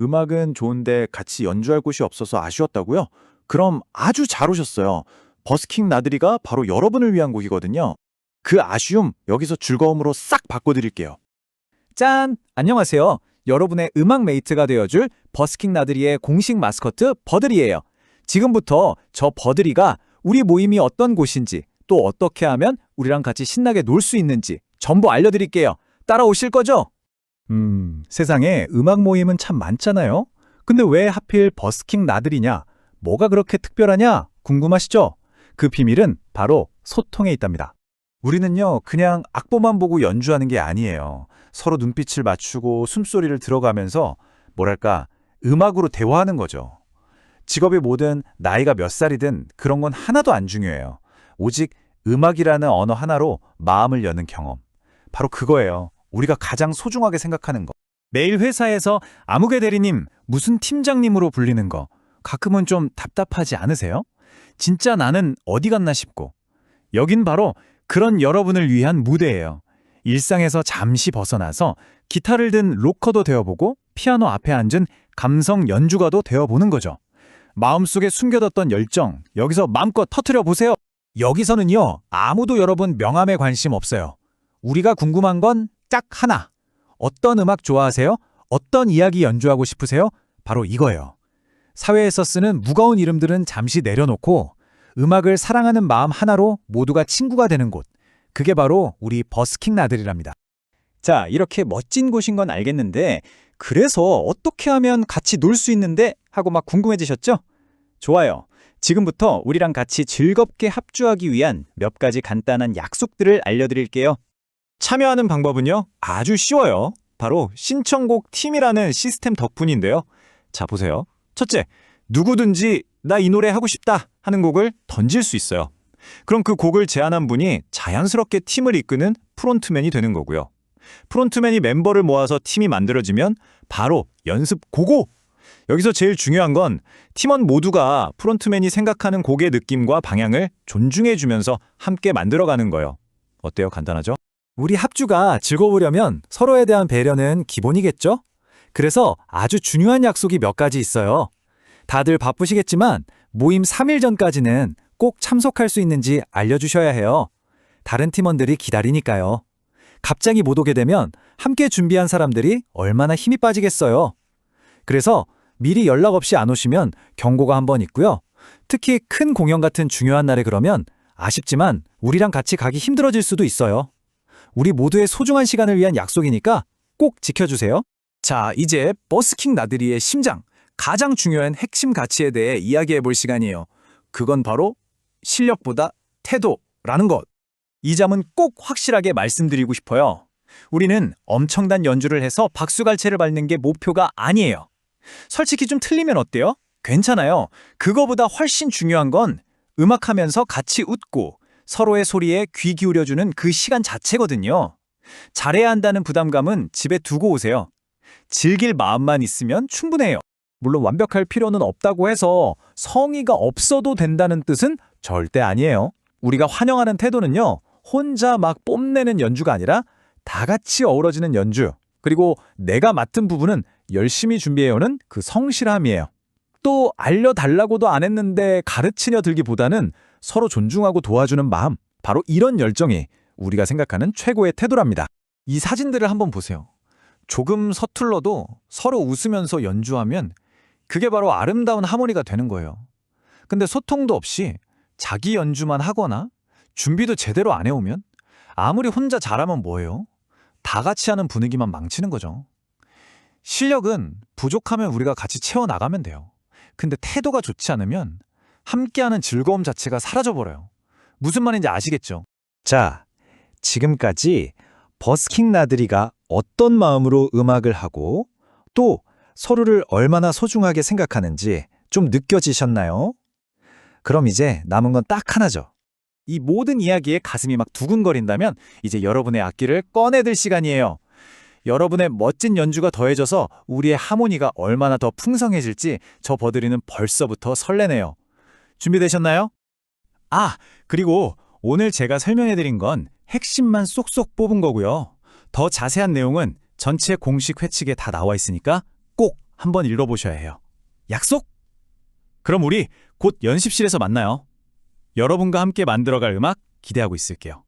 음악은 좋은데 같이 연주할 곳이 없어서 아쉬웠다고요? 그럼 아주 잘 오셨어요. 버스킹 나들이가 바로 여러분을 위한 곡이거든요. 그 아쉬움 여기서 즐거움으로 싹 바꿔드릴게요. 짠! 안녕하세요. 여러분의 음악 메이트가 되어줄 버스킹 나들이의 공식 마스코트 버들이에요. 지금부터 저 버들이가 우리 모임이 어떤 곳인지 또 어떻게 하면 우리랑 같이 신나게 놀 수 있는지 전부 알려드릴게요. 따라오실 거죠? 음, 세상에 음악 모임은 참 많잖아요. 근데 왜 하필 버스킹 나들이냐? 뭐가 그렇게 특별하냐? 궁금하시죠? 그 비밀은 바로 소통에 있답니다. 우리는요, 그냥 악보만 보고 연주하는 게 아니에요. 서로 눈빛을 맞추고 숨소리를 들어가면서 뭐랄까 음악으로 대화하는 거죠. 직업이 뭐든 나이가 몇 살이든 그런 건 하나도 안 중요해요. 오직 음악이라는 언어 하나로 마음을 여는 경험. 바로 그거예요. 우리가 가장 소중하게 생각하는 거. 매일 회사에서 아무개 대리님, 무슨 팀장님으로 불리는 거 가끔은 좀 답답하지 않으세요? 진짜 나는 어디 갔나 싶고. 여긴 바로 그런 여러분을 위한 무대예요. 일상에서 잠시 벗어나서 기타를 든 로커도 되어보고 피아노 앞에 앉은 감성 연주가도 되어보는 거죠. 마음속에 숨겨뒀던 열정, 여기서 마음껏 터트려 보세요. 여기서는요, 아무도 여러분 명함에 관심 없어요. 우리가 궁금한 건 딱 하나. 어떤 음악 좋아하세요? 어떤 이야기 연주하고 싶으세요? 바로 이거예요. 사회에서 쓰는 무거운 이름들은 잠시 내려놓고 음악을 사랑하는 마음 하나로 모두가 친구가 되는 곳. 그게 바로 우리 버스킹 나들이랍니다. 자, 이렇게 멋진 곳인 건 알겠는데 그래서 어떻게 하면 같이 놀 수 있는데 하고 막 궁금해지셨죠? 좋아요. 지금부터 우리랑 같이 즐겁게 합주하기 위한 몇 가지 간단한 약속들을 알려드릴게요. 참여하는 방법은요, 아주 쉬워요. 바로 신청곡 팀이라는 시스템 덕분인데요. 자, 보세요. 첫째, 누구든지 나 이 노래 하고 싶다 하는 곡을 던질 수 있어요. 그럼 그 곡을 제안한 분이 자연스럽게 팀을 이끄는 프론트맨이 되는 거고요. 프론트맨이 멤버를 모아서 팀이 만들어지면 바로 연습 고고! 여기서 제일 중요한 건 팀원 모두가 프론트맨이 생각하는 곡의 느낌과 방향을 존중해주면서 함께 만들어가는 거예요. 어때요? 간단하죠? 우리 합주가 즐거우려면 서로에 대한 배려는 기본이겠죠? 그래서 아주 중요한 약속이 몇 가지 있어요. 다들 바쁘시겠지만 모임 3일 전까지는 꼭 참석할 수 있는지 알려주셔야 해요. 다른 팀원들이 기다리니까요. 갑자기 못 오게 되면 함께 준비한 사람들이 얼마나 힘이 빠지겠어요. 그래서 미리 연락 없이 안 오시면 경고가 한 번 있고요. 특히 큰 공연 같은 중요한 날에 그러면 아쉽지만 우리랑 같이 가기 힘들어질 수도 있어요. 우리 모두의 소중한 시간을 위한 약속이니까 꼭 지켜주세요. 자, 이제 버스킹 나들이의 심장, 가장 중요한 핵심 가치에 대해 이야기해 볼 시간이에요. 그건 바로 실력보다 태도라는 것. 이 점은 꼭 확실하게 말씀드리고 싶어요. 우리는 엄청난 연주를 해서 박수갈채를 밟는 게 목표가 아니에요. 솔직히 좀 틀리면 어때요? 괜찮아요. 그거보다 훨씬 중요한 건 음악하면서 같이 웃고 서로의 소리에 귀 기울여주는 그 시간 자체거든요. 잘해야 한다는 부담감은 집에 두고 오세요. 즐길 마음만 있으면 충분해요. 물론 완벽할 필요는 없다고 해서 성의가 없어도 된다는 뜻은 절대 아니에요. 우리가 환영하는 태도는요, 혼자 막 뽐내는 연주가 아니라 다 같이 어우러지는 연주, 그리고 내가 맡은 부분은 열심히 준비해오는 그 성실함이에요. 또 알려달라고도 안 했는데 가르치려 들기보다는 서로 존중하고 도와주는 마음, 바로 이런 열정이 우리가 생각하는 최고의 태도랍니다. 이 사진들을 한번 보세요. 조금 서툴러도 서로 웃으면서 연주하면 그게 바로 아름다운 하모니가 되는 거예요. 근데 소통도 없이 자기 연주만 하거나 준비도 제대로 안 해오면 아무리 혼자 잘하면 뭐예요? 다 같이 하는 분위기만 망치는 거죠. 실력은 부족하면 우리가 같이 채워나가면 돼요. 근데 태도가 좋지 않으면 함께하는 즐거움 자체가 사라져버려요. 무슨 말인지 아시겠죠? 자, 지금까지 버스킹 나들이가 어떤 마음으로 음악을 하고 또 서로를 얼마나 소중하게 생각하는지 좀 느껴지셨나요? 그럼 이제 남은 건 딱 하나죠. 이 모든 이야기에 가슴이 막 두근거린다면 이제 여러분의 악기를 꺼내들 시간이에요. 여러분의 멋진 연주가 더해져서 우리의 하모니가 얼마나 더 풍성해질지 저 버들이는 벌써부터 설레네요. 준비되셨나요? 아, 그리고 오늘 제가 설명해드린 건 핵심만 쏙쏙 뽑은 거고요. 더 자세한 내용은 전체 공식 회칙에 다 나와 있으니까 꼭 한번 읽어보셔야 해요. 약속? 그럼 우리 곧 연습실에서 만나요. 여러분과 함께 만들어갈 음악 기대하고 있을게요.